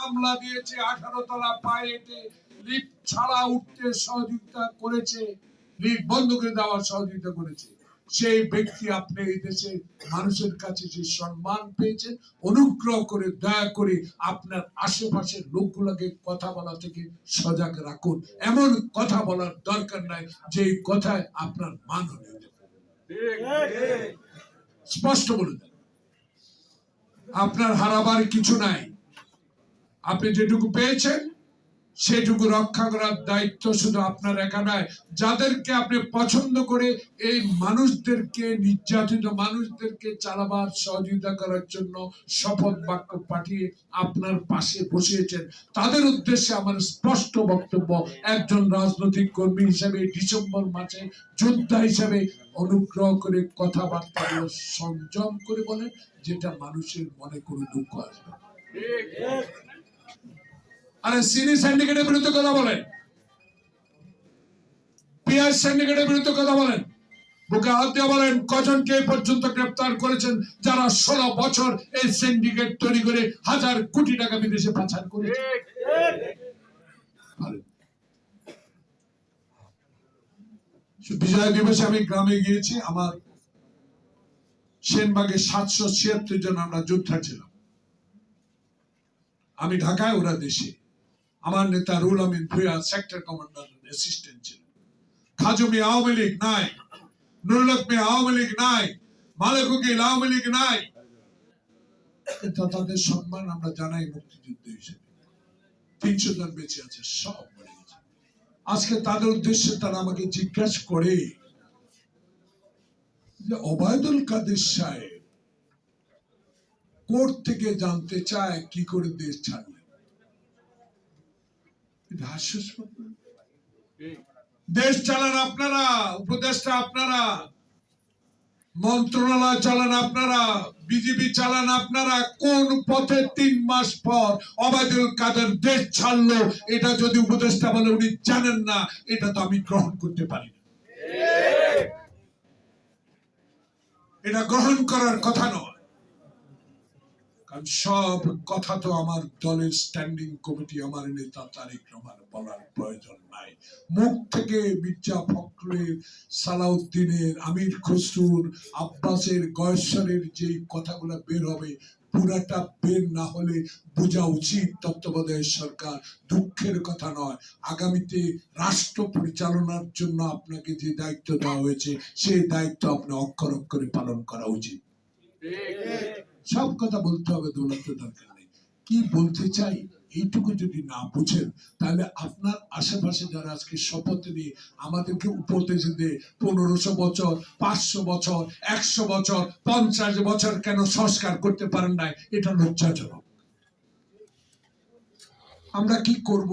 মামলা দিয়েছে, আঠারো তলা পায়ে লিফট ছাড়া উঠতে সহযোগিতা করেছে, লিফট বন্ধ করে দেওয়ার সহযোগিতা করেছে। সেই ব্যক্তি আপনি এই মানুষের কাছে যে সম্মান পেয়েছেন, অনুগ্রহ করে, দয়া করে আপনার আশেপাশের লোকগুলোকে কথা বলা থেকে সজাগ রাখুন। এমন কথা বলার দরকার নাই, যে কথায় আপনার মান হয়ে স্পষ্ট বলে দেন। আপনার হারাবার কিছু নাই। আপনি যেটুকু পেয়েছেন, সেটুকু রক্ষা করার দায়িত্ব শুধু আপনার একা নয়, যাদেরকে আপনি পছন্দ করে এই মানুষদেরকে, নির্যাতিত মানুষদেরকে চালাবার সহযোগিতা করার জন্য শপথ বাক্য পাঠিয়ে আপনার পাশে বসিয়েছেন তাদের উদ্দেশ্যে আমার স্পষ্ট বক্তব্য, একজন রাজনৈতিক কর্মী হিসেবে ডিসেম্বর মাসে যোদ্ধা হিসেবে অনুগ্রহ করে কথাবার্তা সংযম করে বলেন, যেটা মানুষের মনে কোনো দুঃখ আসবে। আরে সিনি সিন্ডিকেটের বিরুদ্ধে কথা বলেন। পিয়াজ সিন্ডিকেটের বিরুদ্ধে কথা বলেন। বুকে হাত দিয়ে বলেন, কজনকে পর্যন্ত গ্রেপ্তার করেছেন যারা ষোলো বছর এই সিন্ডিকেট তৈরি করে হাজার কোটি টাকা বিদেশে পাচার করেছে। বিজয় দিবসে আমি গ্রামে গিয়েছি, আমার সেনবাগে সাতশো ছিয়াত্তর জন আমরা যোদ্ধা ছিলাম। আমি ঢাকায়, ওরা দেশে। আমার নেতা রুল আমিন ভুয়া সেক্টর কমান্ডার অ্যাসিস্ট্যান্ট ছিলেন। খাজমি আওয়ামী লীগ নাই নুরুলকমি আওয়ামী লীগ নাই, মালেকুকি আওয়ামী লীগ নাই। তাদের সম্মান আমরা জানাই মুক্তিযুদ্ধ হিসেবে। তিনশো জন বেঁচে আছে, সব মরে গেছে। আজকে তাদের উদ্দেশ্যে তারা আমাকে জিজ্ঞাসা করে যে ওবায়দুল কাদের সাহেব কোর্ট থেকে জানতে চায় কি করে দেশ ছাড়লেন দেশ চালান আপনারা, উপদেষ্টা আপনারা, মন্ত্রণালয় চালান আপনারা চালান আপনারা, কোন পথে তিন মাস পর অবায়দুল কাদের দেশ ছাড়লো, এটা যদি উপদেষ্টা বলে উনি জানেন না, এটা তো আমি গ্রহণ করতে পারি না। এটা গ্রহণ করার কথা নয়। সব কথা তো আমার দলের স্ট্যান্ডিং কমিটি আমার নেতা তারেক রহমান বলার প্রয়োজন নাই। মুখ থেকে মির্জা ফখরুলের সালাউদ্দিনের, আমির খসরুর, আব্বাসের, গয়েশ্বরের যে কথাগুলো বের হবে, পুরাটা বের না হলে বোঝা উচিত তত্ত্বাবধায়ক সরকার দুঃখের কথা নয়। আগামীতে রাষ্ট্র পরিচালনার জন্য আপনাকে যে দায়িত্ব দেওয়া হয়েছে সেই দায়িত্ব আপনি অক্ষর অক্ষরে পালন করা উচিত। সব কথা বলতে হবে দৌলতের দরকার নেই। কি বলতে চাই, এইটুকু যদি না বুঝেন, তাহলে আপনার আশেপাশে যারা আজকে শপথ নিয়ে আমাদেরকে উপদেশ দেয় পনেরোশো বছর, পাঁচশো বছর, একশো বছর, পঞ্চাশ বছর কেন সংস্কার করতে পারেন নাই, এটা লজ্জাজনক। আমরা কি করব?